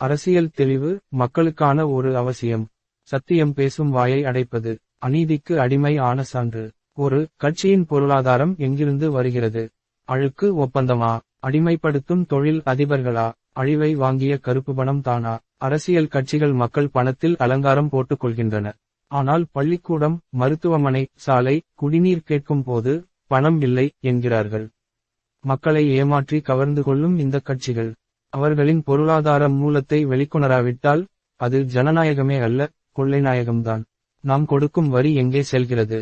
அரசியல் தெளிவு மக்களுக்கான ஒரு அவசியம். சத்தியம் பேசும் வாயை அடைப்பது அநீதிக்கு அடிமை ஆன சான்று. ஒரு கட்சியின் பொருளாதாரம் எங்கிருந்து வருகிறது? அழுக்கு ஒப்பந்தமா? அடிமைப்படுத்தும் தொழில் அதிபர்களா? அழிவை வாங்கிய கருப்பு பணம் தானா? அரசியல் கட்சிகள் மக்கள் பணத்தில் அலங்காரம் போட்டுக் கொள்கின்றன ஆனால் பள்ளிக்கூடம் மருத்துவமனை சாலை குடிநீர் கேட்கும் போது பணம் இல்லை என்கிறார்கள். மக்களை ஏமாற்றி கவர்ந்து கொள்ளும் இந்த கட்சிகள். அவர்களின் பொருளாதார மூலத்தை வெளிக்கொணராவிட்டால் அது ஜனநாயகமே அல்ல கொள்ளை நாயகம்தான் நாம் கொடுக்கும் வரி எங்கே செல்கிறது?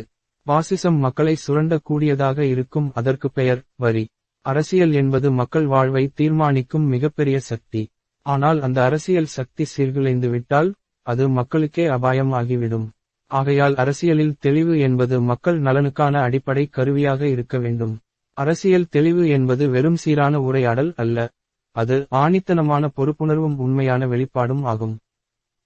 பாசிசம் மக்களை சுரண்டக்கூடியதாக இருக்கும் அதற்கு பெயர் வரி. அரசியல் என்பது மக்கள் வாழ்வை தீர்மானிக்கும் மிகப்பெரிய சக்தி. ஆனால் அந்த அரசியல் சக்தி சீர்குலைந்துவிட்டால் அது மக்களுக்கே அபாயம் ஆகிவிடும். ஆகையால் அரசியலில் தெளிவு என்பது மக்கள் நலனுக்கான அடிப்படை கருவியாக இருக்க வேண்டும். அரசியல் தெளிவு என்பது வெறும் சீரான உரையாடல் அல்ல. அது ஆணித்தனமான பொறுப்புணர்வும் உண்மையான வெளிப்பாடும் ஆகும்.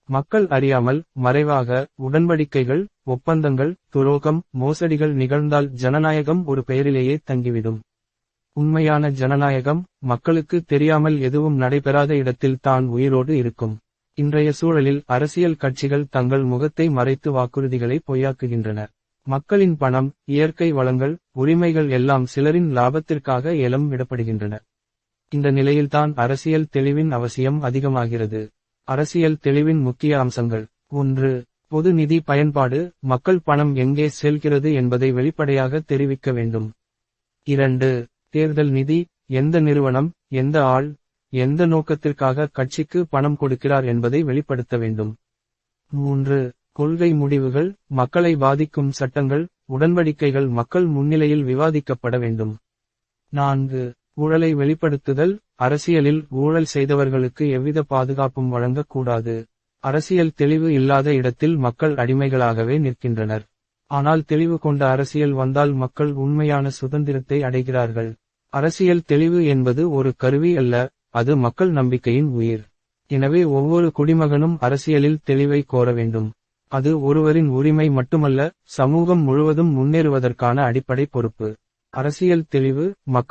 மக்கள் அறியாமல் மறைவாக உடன்படிக்கைகள் ஒப்பந்தங்கள் துரோகம் மோசடிகள் நிகழ்ந்தால் ஜனநாயகம் ஒரு பெயரிலேயே தங்கிவிடும். உண்மையான ஜனநாயகம் மக்களுக்கு தெரியாமல் எதுவும் நடைபெறாத இடத்தில் தான் உயிரோடு இருக்கும். இன்றைய சூழலில் அரசியல் கட்சிகள் தங்கள் முகத்தை மறைத்து வாக்குறுதிகளை பொய்யாக்குகின்றன. மக்களின் பணம் இயற்கை வளங்கள் உரிமைகள் எல்லாம் சிலரின் லாபத்திற்காக ஏலம் விடப்படுகின்றன. இந்த நிலையில்தான் அரசியல் தெளிவின் அவசியம் அதிகமாகிறது. அரசியல் தெளிவின் முக்கிய அம்சங்கள். ஒன்று பொது நிதி பயன்பாடு மக்கள் பணம் எங்கே செல்கிறது என்பதை வெளிப்படையாக தெரிவிக்க வேண்டும். இரண்டு தேர்தல் நிதி எந்த நிறுவனம் எந்த ஆள் எந்த நோக்கத்திற்காக கட்சிக்கு பணம் கொடுக்கிறார் என்பதை வெளிப்படுத்த வேண்டும். மூன்று கொள்கை முடிவுகள் மக்களை பாதிக்கும் சட்டங்கள் உடன்படிக்கைகள் மக்கள் முன்னிலையில் விவாதிக்கப்பட வேண்டும். நான்கு ஊழலை வெளிப்படுத்துதல் அரசியலில் ஊழல் செய்தவர்களுக்கு எவ்வித பாதுகாப்பும் வழங்கக்கூடாது. அரசியல் தெளிவு இல்லாத இடத்தில் மக்கள் அடிமைகளாகவே நிற்கின்றனர். ஆனால் தெளிவு கொண்ட அரசியல் வந்தால் மக்கள் உண்மையான சுதந்திரத்தை அடைகிறார்கள். அரசியல் தெளிவு என்பது ஒரு கருவி அல்ல அது மக்கள் நம்பிக்கையின் உயிர். எனவே ஒவ்வொரு குடிமகனும் அரசியலில் தெளிவை கோர வேண்டும். அது ஒருவரின் உரிமை மட்டுமல்ல சமூகம் முழுவதும் முன்னேறுவதற்கான அடிப்படை பொறுப்பு. அரசியல் தெளிவு மக்கள்